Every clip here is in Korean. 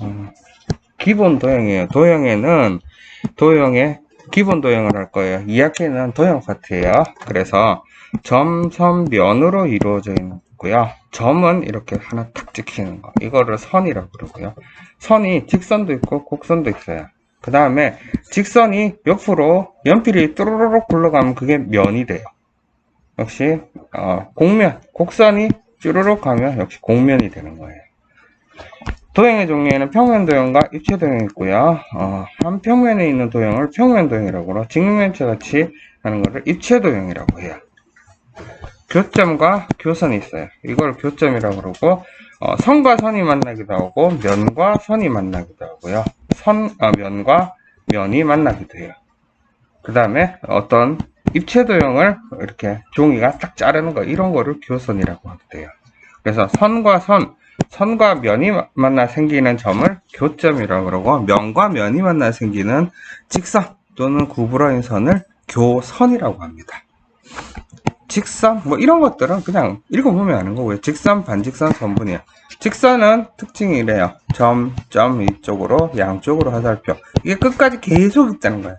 음, 기본 도형이에요. 도형에는 도형에 기본 도형을 할 거예요. 2학기는 도형 파트예요. 그래서 점, 선, 면으로 이루어져 있고요. 점은 이렇게 하나 탁 찍히는 거. 이거를 선이라고 그러고요. 선이 직선도 있고 곡선도 있어요. 그 다음에 직선이 옆으로 연필이 뚜루루룩 굴러가면 그게 면이 돼요. 역시 어, 곡면, 곡선이 쭈루룩 가면 역시 곡면이 되는 거예요. 도형의 종류에는 평면 도형과 입체 도형이 있고요. 어, 한 평면에 있는 도형을 평면 도형이라고 그러 직면체 같이 하는 것을 입체 도형이라고 해요. 교점과 교선이 있어요. 이걸 교점이라고 그러고 어, 선과 선이 만나기도 하고 면과 선이 만나기도 하고요. 선, 아, 면과 면이 만나기도 해요. 그 다음에 어떤 입체 도형을 이렇게 종이가 딱 자르는 거 이런 거를 교선이라고 하게 돼요. 그래서 선과 선, 선과 면이 마- 만나 생기는 점을 교점이라고 그러고 면과 면이 만나 생기는 직선 또는 구부러진 선을 교선이라고 합니다. 직선 뭐 이런 것들은 그냥 읽어보면 아는 거고요. 직선, 반직선, 선분이에요. 직선은 특징이 이래요. 점, 점 이쪽으로 양쪽으로 화살표 이게 끝까지 계속 있다는 거예요.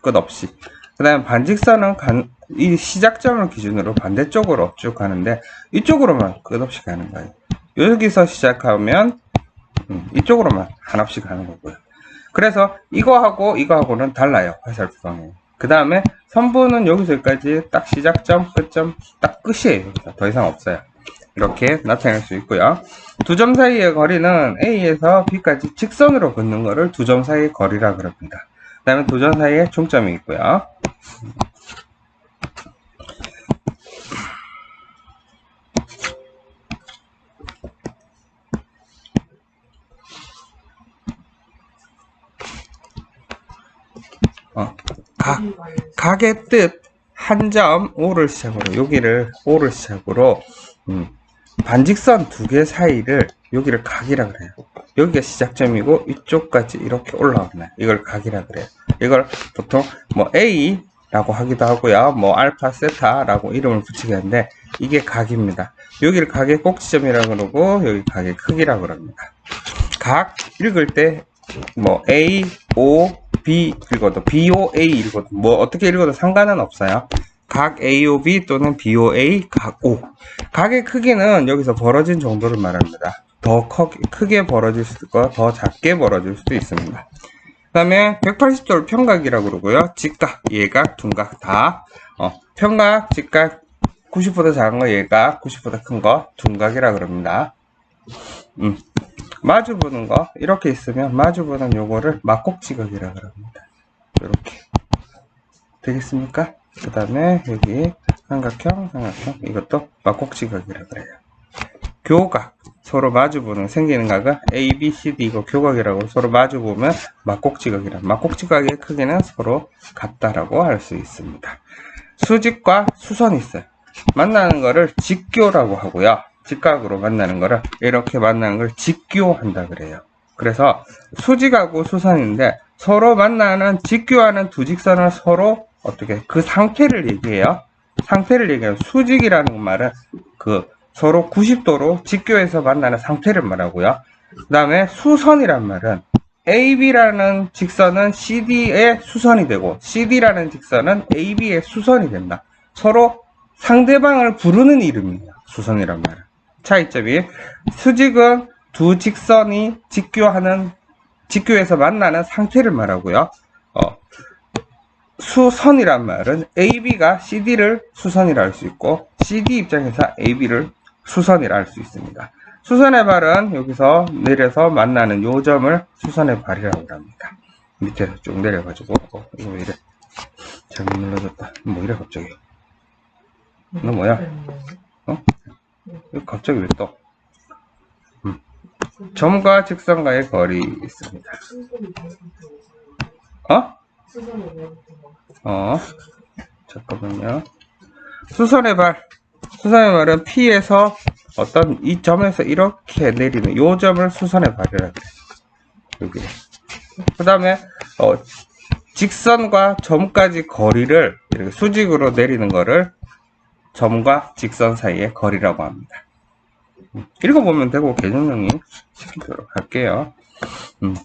끝없이. 그 다음에 반직선은 간- 이 시작점을 기준으로 반대쪽으로 쭉 가는데 이쪽으로만 끝없이 가는 거예요. 여기서 시작하면 음, 이쪽으로만 한없이 가는 거고요. 그래서 이거하고 이거하고는 달라요. 화살표 방향. 그 다음에 선분은 여기서 여기까지 딱 시작점, 끝점, 딱 끝이에요. 더 이상 없어요. 이렇게 나타낼 수 있고요. 두 점 사이의 거리는 A에서 B까지 직선으로 긋는 거를 두 점 사이의 거리라 그럽니다. 그 다음에 두 점 사이에 중점이 있고요. 어, 각, 각의 뜻, 한 점, O를 시작으로, 여기를 O를 시작으로, 음, 반직선 두 개 사이를, 여기를 각이라 그래요. 여기가 시작점이고, 이쪽까지 이렇게 올라오네. 이걸 각이라 그래요. 이걸 보통, 뭐, A라고 하기도 하고요. 뭐, 알파, 세타라고 이름을 붙이게 하는데, 이게 각입니다. 여기를 각의 꼭지점이라 그러고, 여기 각의 크기라 그럽니다. 각, 읽을 때, 뭐, A, O, B 읽어도 B, O, A 읽어도 뭐 어떻게 읽어도 상관은 없어요. 각 A, O, B 또는 B, O, A, 각 O. 각의 크기는 여기서 벌어진 정도를 말합니다. 더 커, 크게 벌어질 수도 있고 더 작게 벌어질 수도 있습니다. 그 다음에 180도를 평각이라고 그러고요. 직각, 예각, 둔각 다 어, 평각, 직각 90보다 작은 거 예각, 90보다 큰 거 둔각이라 그럽니다. 음. 마주 보는 거 이렇게 있으면 마주 보는 요거를 막곡지각이라 그럽니다. 이렇게 되겠습니까? 그 다음에 여기 삼각형, 삼각형 이것도 막곡지각이라 그래요. 교각 서로 마주 보는 생기는 각은 A, B, C, D 이거 교각이라고 서로 마주 보면 막곡지각이라. 막곡지각의 크기는 서로 같다라고 할 수 있습니다. 수직과 수선이 있어요. 만나는 거를 직교라고 하고요. 직각으로 만나는 거를 이렇게 만나는 걸 직교한다 그래요. 그래서 수직하고 수선인데 서로 만나는 직교하는 두 직선을 서로 어떻게 그 상태를 얘기해요. 상태를 얘기해요. 수직이라는 말은 그 서로 90도로 직교해서 만나는 상태를 말하고요. 그 다음에 수선이란 말은 AB라는 직선은 CD의 수선이 되고 CD라는 직선은 AB의 수선이 된다. 서로 상대방을 부르는 이름이에요. 수선이란 말은. 차이점이 수직은 두 직선이 직교하는 직교에서 만나는 상태를 말하고요. 어, 수선이란 말은 AB가 CD를 수선이라 할 수 있고 CD 입장에서 AB를 수선이라 할 수 있습니다. 수선의 발은 여기서 내려서 만나는 요 점을 수선의 발이라고 합니다. 밑에서 쭉 내려가지고 어, 이거 왜 이래 잘못 눌러졌다. 뭐 이래 갑자기 너 뭐야? 어? 이거 갑자기 왜 떠? 음. 점과 직선과의 거리 있습니다. 어? 어? 잠깐만요. 수선의 발. 수선의 발은 P에서 어떤 이 점에서 이렇게 내리는 요 점을 수선의 발이라 그래요. 여기. 그 다음에, 어, 직선과 점까지 거리를 이렇게 수직으로 내리는 거를 점과 직선 사이의 거리라고 합니다. 음, 읽어보면 되고 개정명이 시키도록 할게요. 음,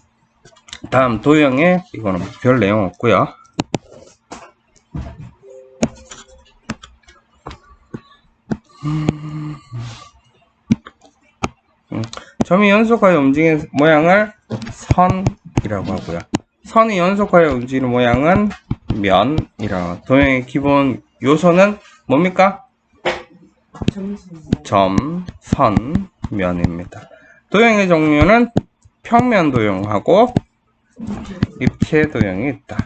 다음 도형에 이거는 별 내용 없고요. 음, 음, 점이 연속하여 움직이는 모양을 선이라고 하고요. 선이 연속하여 움직이는 모양은 면이라고. 도형의 기본 요소는 뭡니까? 점, 선, 면입니다. 도형의 종류는 평면 도형하고 입체 도형이 있다.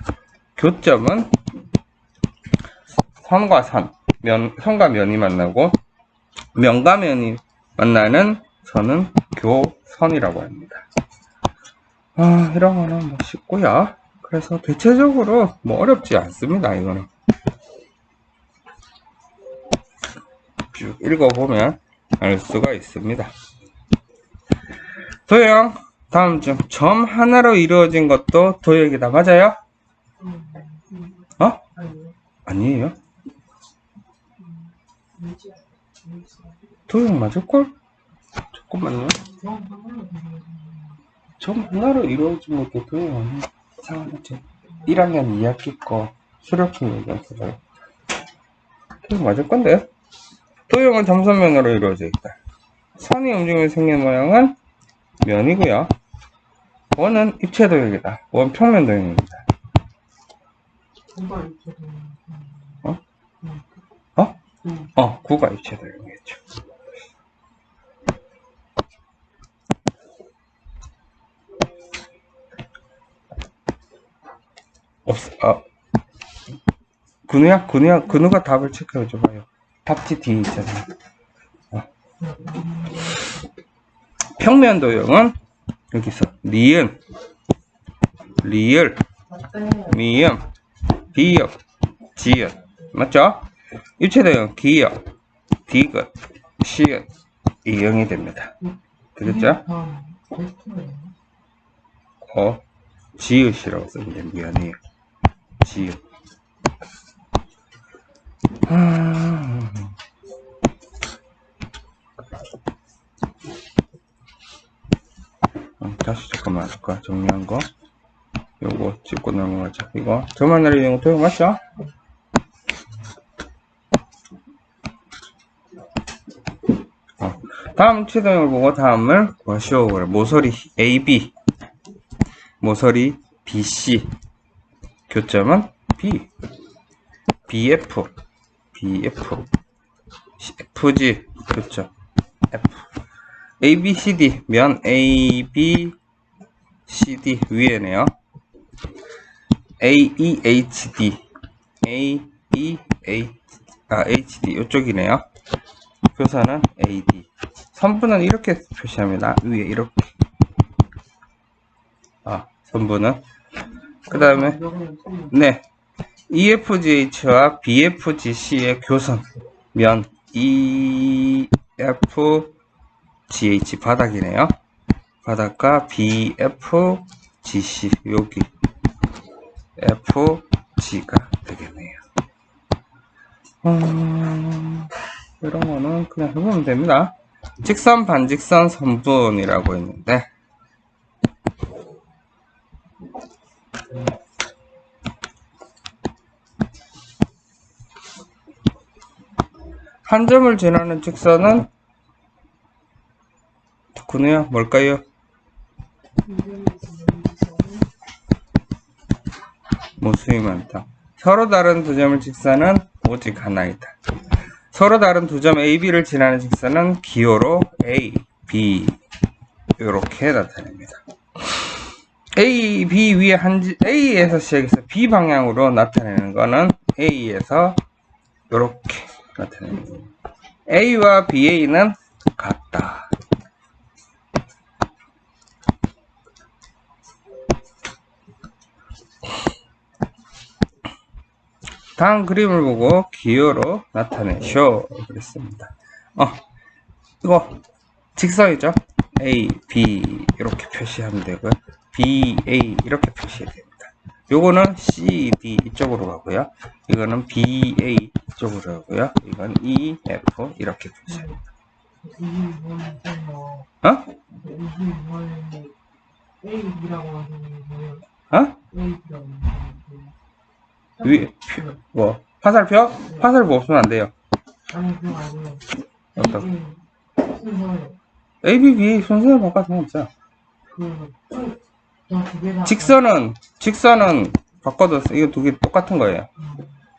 교점은 선과 선, 면, 선과 면이 만나고 면과 면이 만나는 선은 교선이라고 합니다. 아, 이런 거는 뭐 쉽고요. 그래서 대체적으로 뭐 어렵지 않습니다. 이거는 쭉 읽어보면 알 수가 있습니다. 도형 다음 중 점 하나로 이루어진 것도 도형이다. 맞아요? 어? 아니에요. 도형 맞을걸? 잠깐만요. 점 하나로 이루어진 것도 도형 아니야. 이상하지? 1학년 2학기 거 수료품 얘기했어요. 도형 맞을 건데? 도형은 점선면으로 이루어져 있다. 선이 움직이면 생긴 모양은 면이고요. 원은 입체 도형이다. 원 평면 도형입니다. 어? 어? 어, 구가 입체 도형이겠죠. 없, 아, 근우야, 근우야, 근우가 답을 체크해 줘봐요. 답지 뒤에 있잖아. 어. 평면 도형은 여기서 니은, 리을, 미음, 비읍, 지읒 맞죠? 입체 도형 기역, 디귿, 시읒, 이응이 됩니다. 되겠죠? 어, 지읒이라고 쓰면 됩니다. 미안해요. 지읒. 아... 다시 잠깐만 아까? 정리한 거? 요거 찍고 넘어가자. 이거? 점 하나를 이용 도형 맞죠? 어, 다음 최도형을 보고 다음을 구하시오. 모서리 AB 모서리 BC 교점은 B. BF BF FG 교점. F. ABCD 면 ABCD 위에네요. AEHD AEH 아 HD 이쪽이네요. 교사는 AD 선분은 이렇게 표시합니다. 위에 이렇게 아 선분은 그 다음에 네 EFGH와 BFGC의 교선 면 EF GH 바닥이네요. 바닥과 BFGC 여기 FG가 되겠네요. 음, 이런 거는 그냥 해보면 됩니다. 직선 반직선 선분이라고 있는데 한 점을 지나는 직선은 군우야 뭘까요? 모수이 많다. 서로 다른 두 점을 직선은 오직 하나이다. 서로 다른 두 점 A, B를 지나는 직선은 기호로 A, B 이렇게 나타냅니다. A, B 위에 한 지, A에서 시작해서 B 방향으로 나타내는 거는 A에서 이렇게 나타냅니다. A와 BA는 같다. 다음 그림을 보고 기호로 나타내쇼 그랬습니다. 어, 이거 직선이죠? A, B 이렇게 표시하면 되고요. B, A 이렇게 표시해야 됩니다. 요거는 CD 이쪽으로 가고요. 이거는 BA 이쪽으로 가고요. 이건 E, F 이렇게 표시합니다. 22번은 뭐, 어? 22번은 A라고 하시는 거예요. 어? 위, 표, 뭐, 화살표? 화살표 없으면 안 돼요. 어떤? A, 순서에, A, B, B 순서를 바꿔주면 없어요. 그, 쭉, 저두 개다. 직선은, 직선은 바꿔도 이거 두 개 똑같은 거예요.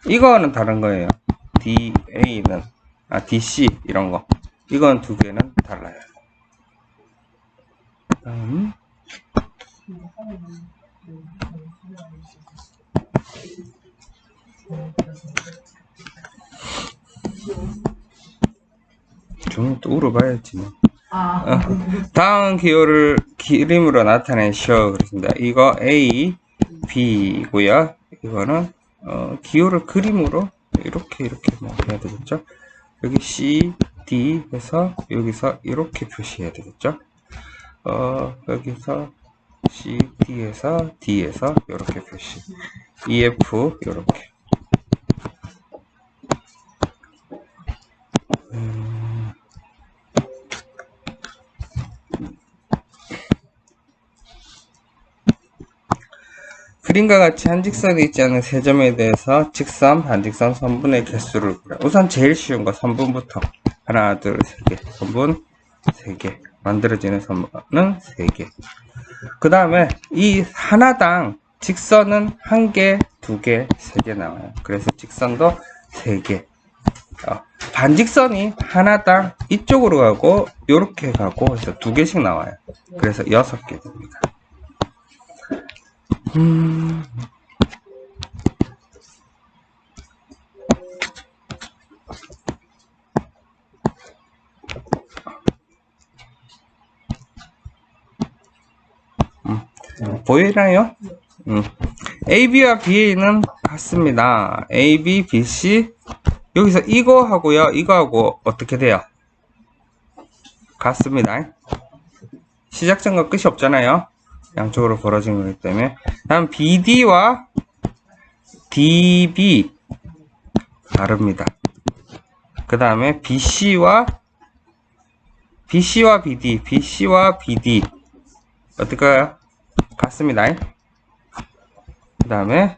이거는 다른 거예요. DA는, 아, DC, 이런 거. 이건 두 개는 달라요. 다음, 좀또 울어봐야지. 뭐. 아, 다음 기호를 기림으로 나타내셔. 그렇습니다. 이거 A, B고요. 이거는 어, 기호를 그림으로 이렇게 이렇게 뭐 해야 되겠죠. 여기 C, D 해서 여기서 이렇게 표시해야 되겠죠. 어, 여기서 C, D에서 D에서 이렇게 표시. E, F 이렇게. 그림과 같이 한 직선에 있지 않은 세 점에 대해서 직선, 반직선, 선분의 개수를 구려. 우선 제일 쉬운 거 선분부터 하나, 둘, 세 개. 선분 세 개. 만들어지는 선분은 세 개. 그 다음에 이 하나당 직선은 한 개, 두 개, 세 개 나와요. 그래서 직선도 세 개. 어, 반직선이 하나당 이쪽으로 가고 요렇게 가고 해서 두 개씩 나와요. 그래서 여섯 개 됩니다. 음. 음. 보이나요? 음. AB와 BA는 같습니다. AB, BC 여기서 이거 하고요. 이거 하고 어떻게 돼요? 같습니다. 시작점과 끝이 없잖아요. 양쪽으로 벌어진 거기 때문에 다음 BD와 DB 다릅니다. 그 다음에 BC와 BC와 BD, BC와 BD 어떨까요? 같습니다. 그 다음에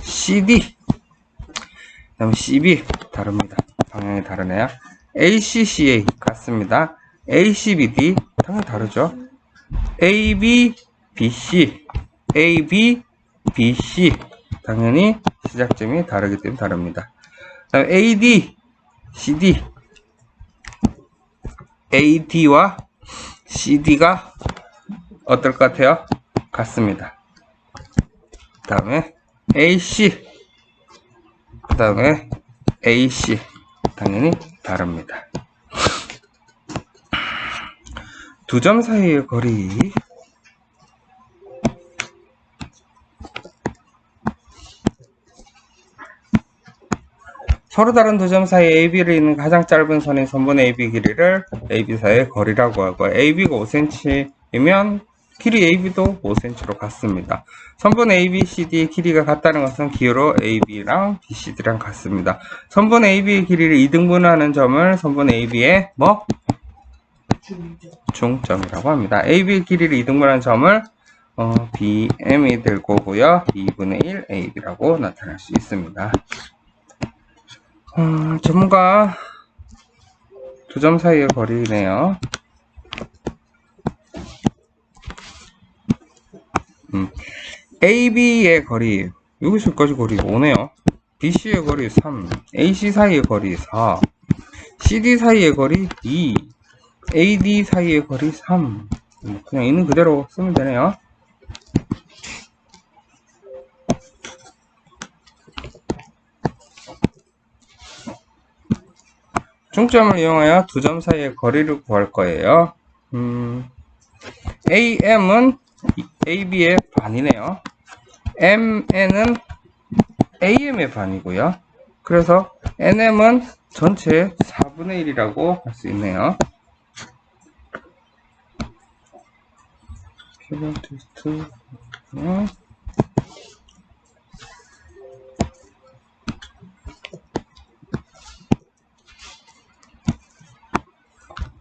CD 그 다음에 CB 다릅니다. 방향이 다르네요. ACCA 같습니다. ACBD 당연히 다르죠. AB, BC, AB, BC 당연히 시작점이 다르기 때문에 다릅니다. 다음 AD, CD, AD와 CD가 어떨 것 같아요? 같습니다. 그 다음에 AC, 그 다음에 AC 당연히 다릅니다. 두 점 사이의 거리 서로 다른 두 점 사이 AB를 잇는 가장 짧은 선인 선분의 AB 길이를 AB 사이의 거리라고 하고 AB가 5cm이면 길이 AB도 5cm로 같습니다. 선분 ABCD의 길이가 같다는 것은 기호로 AB랑 BCD랑 같습니다. 선분 AB의 길이를 2등분하는 점을 선분 AB의 뭐? 중점이라고 합니다. AB 길이를 이등분한 점을 어, BM이 될 거고요. 2분의 1 AB라고 나타낼 수 있습니다. 어, 점과 두점 사이의 거리네요. 음, AB의 거리 여기서까지 거리 5네요. BC의 거리 3, AC 사이의 거리 4, CD 사이의 거리 2, AD 사이의 거리 3. 음, 그냥 있는 그대로 쓰면 되네요. 중점을 이용하여 두 점 사이의 거리를 구할 거예요. 음, AM은 AB의 반이네요. MN은 AM의 반이고요. 그래서 NM은 전체 4분의 1이라고 할 수 있네요. 필요 테스트 어,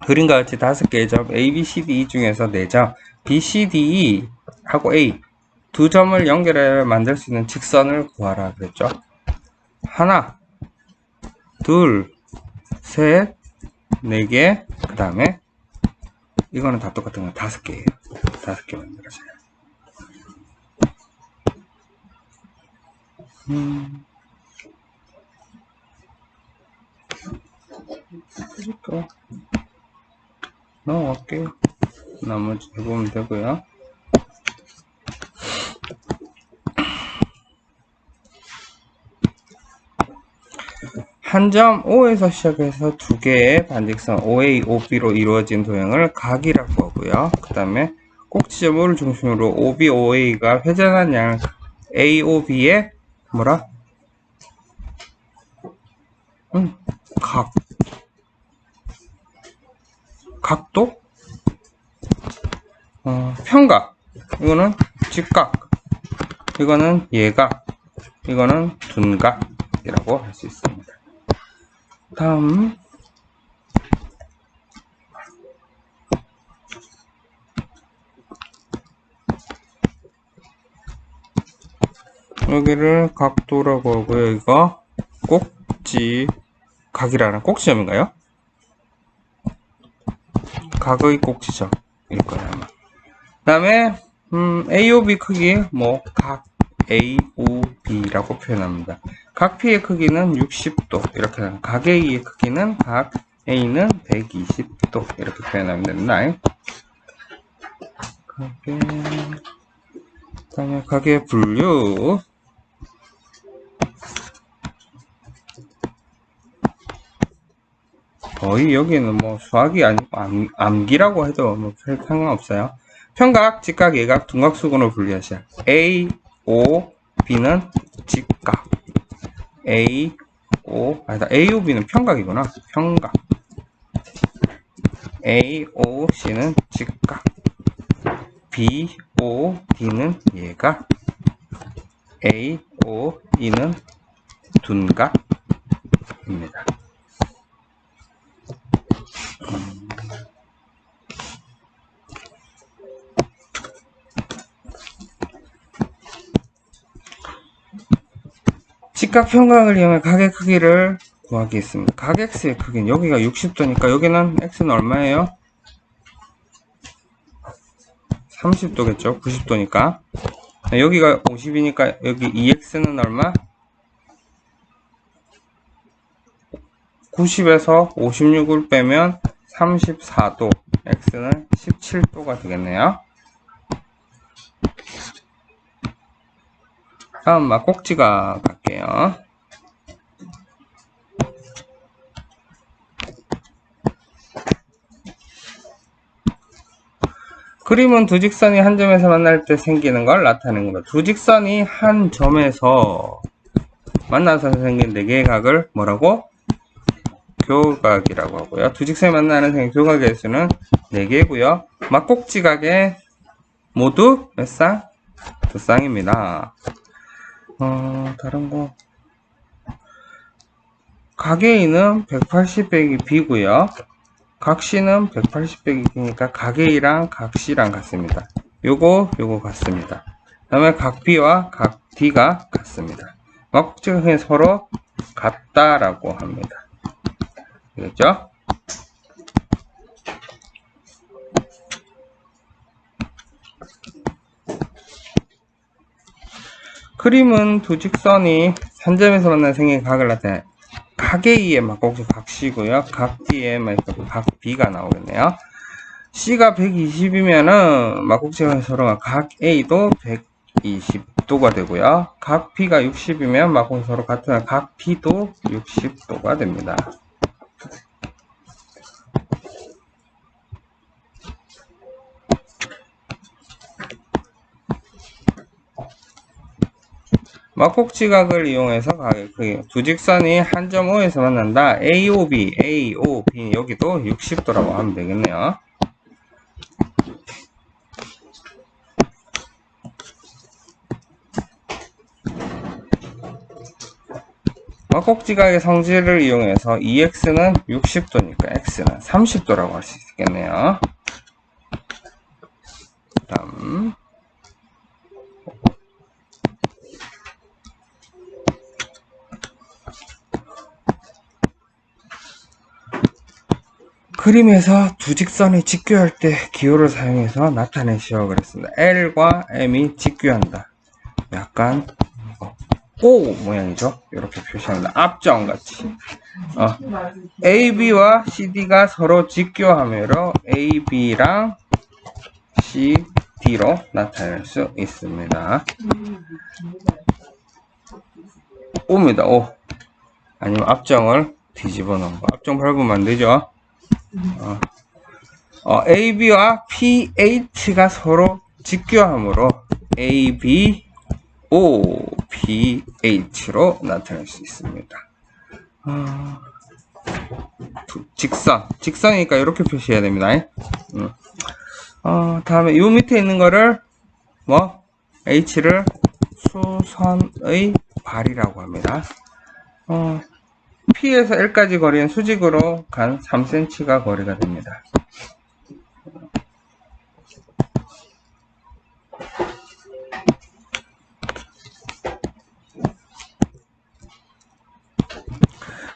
그림과 같이 다섯 개의 점 A, B, C, D 중에서 네 점 B, C, D 하고 A 두 점을 연결해 만들 수 있는 직선을 구하라 그랬죠. 하나, 둘, 셋, 네 개, 그 다음에 이거는 다 똑같은 거 다섯 개예요. 다섯 개 만들어져요. 음. 이거 넘어갈게요. 나머지 해보면 되고요. 한점 O에서 시작해서 두 개의 반직선 OA, OB로 이루어진 도형을 각이라고 하고요. 그 다음에 꼭지점 O를 중심으로 OB, OA가 회전한 양 AOB의 뭐라? 응, 각. 각도? 어, 평각. 이거는 직각. 이거는 예각. 이거는 둔각이라고 할 수 있습니다. 다음. 여기를 각도라고 하고요. 이거 꼭지 각이라는 꼭지점인가요? 각의 꼭지점 일 거예요 아마. 그다음에 음, AOB 크기 뭐 각 AOB라고 표현합니다. 각 P의 크기는 60도 이렇게 하면 각 A의 크기는 각 A는 120도 이렇게 표현하면. 각의 그다음에 각의 분류 거의 여기는 뭐 수학이 아니고 암, 암기라고 해도 뭐별 상관없어요. 평각, 직각, 예각, 둔각 수근으로 분류하셔. A, O, B는 직각. A, O, 아니다. A, O, B는 평각이구나. 평각. A, O, C는 직각. B, O, D는 예각. A, O, E는 둔각입니다. 직각 평각을 이용해 각의 크기를 구하겠습니다. 각 x의 크기는 여기가 60도니까 여기는 x는 얼마예요? 30도겠죠? 90도니까. 여기가 50이니까 여기 2x는 얼마? 90에서 56을 빼면 34도. x는 17도가 되겠네요. 다음 막꼭지가 갈게요. 그림은 두 직선이 한 점에서 만날 때 생기는 걸 나타내는 겁니다. 두 직선이 한 점에서 만나서 생긴 네 개의 각을 뭐라고? 교각이라고 하고요. 두 직선이 만나는 생긴 교각의 수는 4개고요. 막꼭지 각의 모두 몇 쌍? 두 쌍입니다. 어, 다른 거. 가게이는 180 빼기 B고요. 각시는 180 빼기 B니까 가게이랑 각시랑 같습니다. 요거, 요거 같습니다. 그 다음에 각 B와 각 D가 같습니다. 막국지가 서로 같다라고 합니다. 되겠죠? 그림은 두 직선이 한 점에서 만난 생긴 각을 나타내 각 A의 막곡지 각시고요. 각 D의 각 B가 나오겠네요. C가 120이면은 막곡지가 서로가 각 A도 120도가 되고요. 각 B가 60이면 막곡지 서로 같은 각 B도 60도가 됩니다. 막꼭지각을 이용해서 아, 그 가격 크기 두 직선이 한 점 O에서 만난다. AOB, AOB 여기도 60도라고 하면 되겠네요. 막꼭지각의 성질을 이용해서 EX는 60도니까 X는 30도라고 할 수 있겠네요. 다음 그림에서 두 직선이 직교할 때 기호를 사용해서 나타내시오 그랬습니다. L과 M이 직교한다. 약간 어, 꼬 모양이죠. 이렇게 표시합니다. 앞정 같이. 어, AB와 CD가 서로 직교하므로 AB랑 CD로 나타낼 수 있습니다. 오입니다. 오. 아니면 앞정을 뒤집어 놓은 거. 앞정 밟으면 안 되죠. 어, 어, AB와 PH가 서로 직교하므로 AB, O, PH로 나타낼 수 있습니다. 어, 두- 직선. 직선이니까 이렇게 표시해야 됩니다. 음. 어, 다음에 요 밑에 있는 거를 뭐 H를 수선의 발이라고 합니다. 어, P에서 L까지 거리는 수직으로 간 3cm가 거리가 됩니다.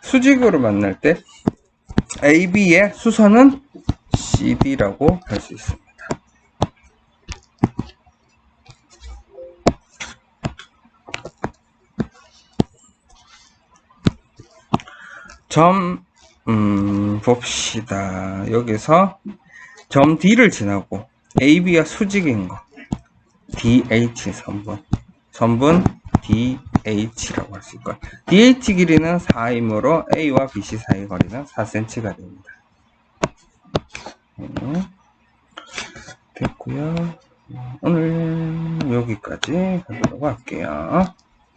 수직으로 만날 때 AB의 수선은 CD라고 할 수 있습니다. 점, 음, 봅시다. 여기서 점 D를 지나고 AB가 수직인 거. DH 선분. 선분 DH라고 할 수 있고요. DH 길이는 4이므로 A와 BC 사이 거리는 4cm가 됩니다. 네. 됐고요. 오늘 여기까지 하도록 할게요.